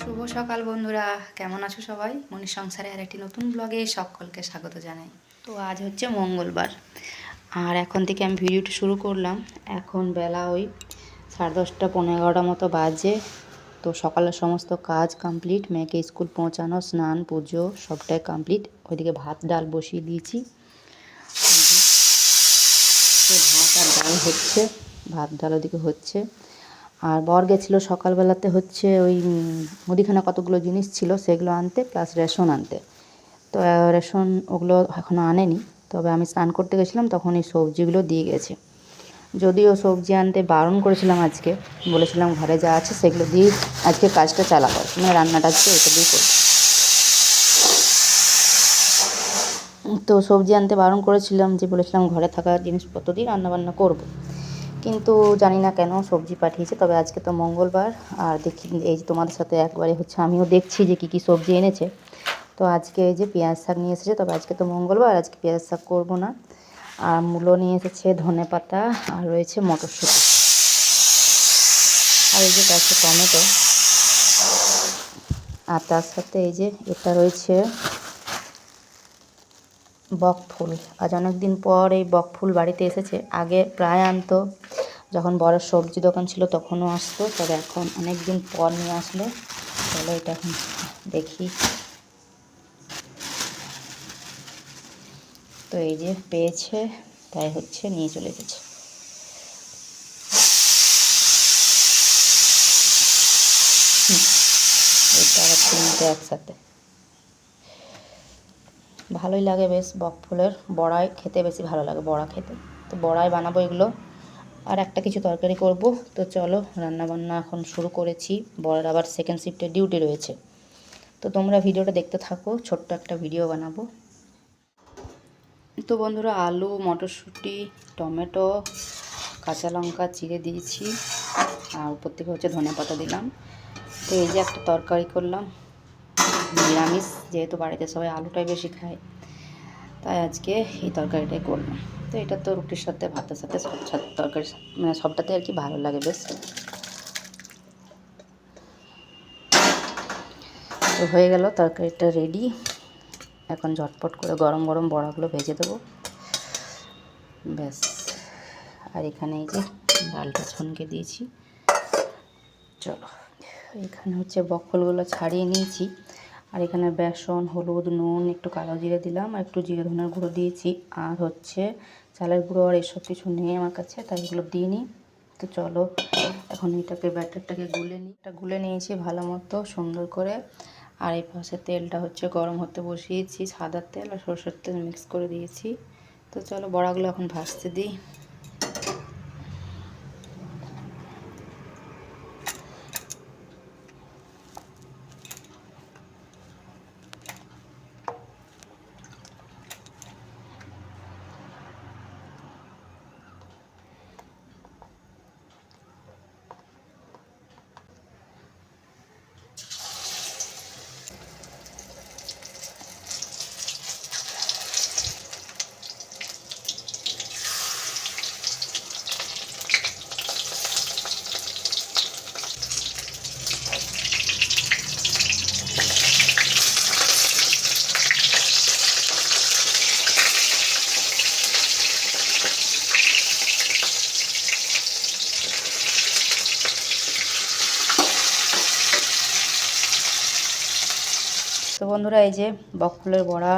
শুভ সকাল বন্ধুরা। কেমন আছো সবাই? মনির সংসারে আর একটি নতুন ব্লগে সকলকে স্বাগত জানাই। তো আজ হচ্ছে মঙ্গলবার। আর এখন থেকে আমি ভিডিওটি শুরু করলাম। এখন বেলা ওই সাড়ে দশটা পনেরো এগারোটা মতো বাজে। তো সকালের সমস্ত কাজ কমপ্লিট মেয়েকে স্কুল পৌঁছানো, স্নান, পুজো সবটাই কমপ্লিট ওইদিকে ভাত, ডাল বসিয়ে দিয়েছি। ভাত আর ডাল হচ্ছে, ভাত, ডাল ওদিকে হচ্ছে। আর বর গেছিল সকালবেলাতে হচ্ছে ওই মুদিখানা কতগুলো জিনিস ছিল সেগুলো আনতে প্লাস রেশন আনতে। তো রেশন ওগুলো এখনও আনেনি। তবে আমি স্নান করতে গেছিলাম, তখন এই সবজিগুলো দিয়ে গেছে। যদিও সবজি আনতে বারণ করেছিলাম আজকে, বলেছিলাম ঘরে যা আছে সেগুলো দিয়ে আজকে কাজটা চালা চালাবো। মানে রান্নাটা আজকে এটা দিয়ে করব। তো সবজি আনতে বারণ করেছিলাম যে, বলেছিলাম ঘরে থাকা জিনিসপত্র দিয়ে রান্নাবান্না করব। কিন্তু জানি না কেন সবজি পাঠিয়েছে, তবে আজকে তো মঙ্গলবার। আর দেখি এই যে তোমাদের সাথে একবারে হচ্ছে আমিও দেখছি যে কী কী সবজি এনেছে। তো আজকে এই যে পেঁয়াজ শাক নিয়ে এসেছে, তবে আজকে তো মঙ্গলবার, আজকে পেঁয়াজ শাক করব না। আর মূলো নিয়ে এসেছে ধনে পাতা, আর রয়েছে মটরশুঁটি। আর এই যে আছে টমেটো। আর তার সাথে এই যে এটা রয়েছে বক ফুল আজ অনেক দিন পর এই বক ফুল বাড়িতে এসেছে। আগে প্রায় আনতো। যখন বড় সবজি দোকান ছিল তখনও আসতো। তবে এখন অনেক দিন পর নিয়ে আসলো। চলো এটা এখন দেখি। তো এই যে পেয়েছে, তাই হচ্ছে নিয়ে চলে এসেছে। এটা আবার একসাথে। ভালোই লাগে বেশ, বক ফুলের বড়াই খেতে বেশি ভালো লাগে, বড়া খেতে। তো বড়াই বানাবো এগুলো। আর একটা কিছু তরকারি করব। তো চলো রান্না বান্না এখন শুরু করেছি। বড়ার আবার সেকেন্ড শিফটে ডিউটি রয়েছে। তো তোমরা ভিডিওটা দেখতে থাকো, ছোট্ট একটা ভিডিও বানাবো। তো বন্ধুরা, আলু, মটরশুঁটি, টমেটো, কাঁচা লঙ্কা চিড়ে দিয়েছি। আর উপর থেকে হচ্ছে ধনে পাতা দিলাম। তো এই যে একটা তরকারি করলাম। নিরামিষ, যেহেতু বাড়িতে সবাই আলুটাই বেশি খায়, তাই আজকে এই তরকারিটাই করলাম। তো এটা তো রুটির সাথে, ভাতের সাথে, সব তরকারি মানে সবটাতে আর কি ভালো লাগে বেশ। তো হয়ে গেল, তরকারিটা রেডি এখন ঝটপট করে গরম গরম বড়াগুলো ভেজে দেবো। ব্যাস। আর এখানে এই যে ডালটা ছনকে দিয়েছি। চলো, এখানে হচ্ছে বকফলগুলো ছাড়িয়ে নিয়েছি। আর এখানে বেসন, হলুদ, নুন, একটু কালো জিরে দিলাম আর একটু জিরে ধনের গুঁড়ো দিয়েছি। আর হচ্ছে চালের গুঁড়ো আর এসব কিছু নেই আমার কাছে, তাই এগুলো দিইনি। তো চলো, এখন এটাকে ব্যাটারটাকে গুলে নিই এটা গুলে নিয়েছি ভালো মতো সুন্দর করে। আর এই পাশে তেলটা হচ্ছে গরম হতে বসিয়েছি, সাদা তেল আর সরষের তেল মিক্স করে দিয়েছি। তো চলো বড়াগুলো এখন ভাজতে দিই। তো বন্ধুরা, এই যে বকফুলের বড়া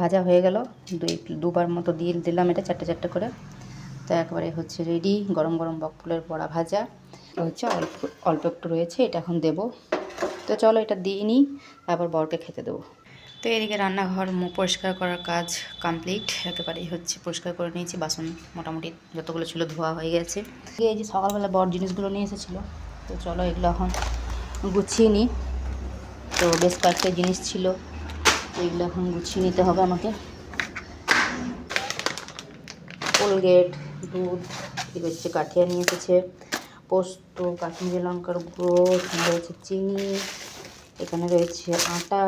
ভাজা হয়ে গেল। দুই, দুবার মতো দিয়ে দিলাম এটা চারটে চারটে করে। তো একবারে হচ্ছে রেডি গরম গরম বকফুলের বড়া ভাজা। হচ্ছে অল্প অল্প একটু রয়েছে, এটা এখন দেব। তো চলো এটা দিয়ে নিই, তারপর বরকে খেতে দেবো। তো এদিকে রান্নাঘর পরিষ্কার করার কাজ কমপ্লিট একেবারেই হচ্ছে পরিষ্কার করে নিয়েছি, বাসন মোটামুটি যতগুলো ছিল ধোয়া হয়ে গেছে। এই যে সকালবেলা বড় জিনিসগুলো নিয়ে এসেছিল, তো চলো এগুলো এখন গুছিয়ে নিই। তো বেশ কয়েকটা জিনিস ছিল, এগুলো এখন গুছিয়ে নিতে হবে আমাকে। কোলগেট, দুধ এগুলো হচ্ছে কাঠিয়া নিয়ে এসেছে, পোস্ত, কাশ্মীরি লঙ্কার গুঁড়ো রয়েছে চিনি, এখানে রয়েছে আটা,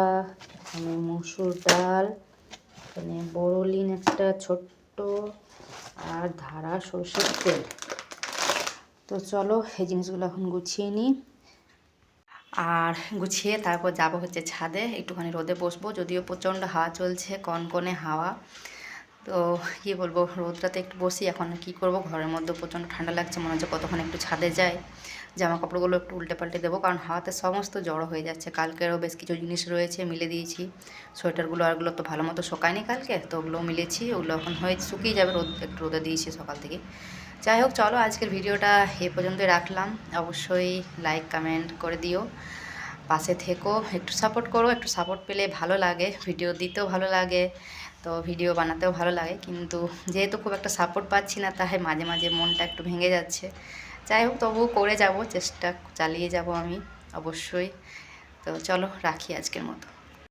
এখানে মসুর ডাল, এখানে বড়লিন একটা ছোট্ট, আর ধারা সর্ষের তেল। তো চলো এই জিনিসগুলো এখন গুছিয়ে নিই। আর গুছিয়ে তারপর যাব হচ্ছে ছাদে। একটুখানি রোদে বসবো, যদিও প্রচণ্ড হাওয়া চলছে, কনকনে হাওয়া। তো কী বলব, রোদটাতে একটু বসি, এখন কি করব? ঘরের মধ্যে প্রচণ্ড ঠান্ডা লাগছে, মনে হচ্ছে কতক্ষণ একটু ছাদে যাই। জামা কাপড়গুলো একটু উল্টে পাল্টে দেবো, কারণ হাওয়াতে সমস্ত জড়ো হয়ে যাচ্ছে। কালকেরও বেশ কিছু জিনিস রয়েছে, মিলে দিয়েছি। সোয়েটারগুলো আরগুলো তো ভালো মতো শোকায়নি কালকে, তো ওগুলো মিলেছি, ওগুলো এখন হয়ে শুকিয়ে যাবে, রোদ, একটু রোদে দিয়েছি সকাল থেকে। যাই হোক, চলো আজকের ভিডিওটা এ পর্যন্তই রাখলাম। অবশ্যই লাইক কমেন্ট করে দিও। পাশে থেকো, একটু সাপোর্ট করো, একটু সাপোর্ট পেলে ভালো লাগে। ভিডিও দিতেও ভালো লাগে, তো ভিডিও বানাতেও ভালো লাগে। কিন্তু যেহেতু খুব একটা সাপোর্ট পাচ্ছি না, তাই মাঝে মাঝে মনটা একটু ভেঙে যাচ্ছে। যাই হোক, তবুও করে যাব, চেষ্টা চালিয়ে যাব আমি অবশ্যই। তো চলো, রাখি আজকের মতো।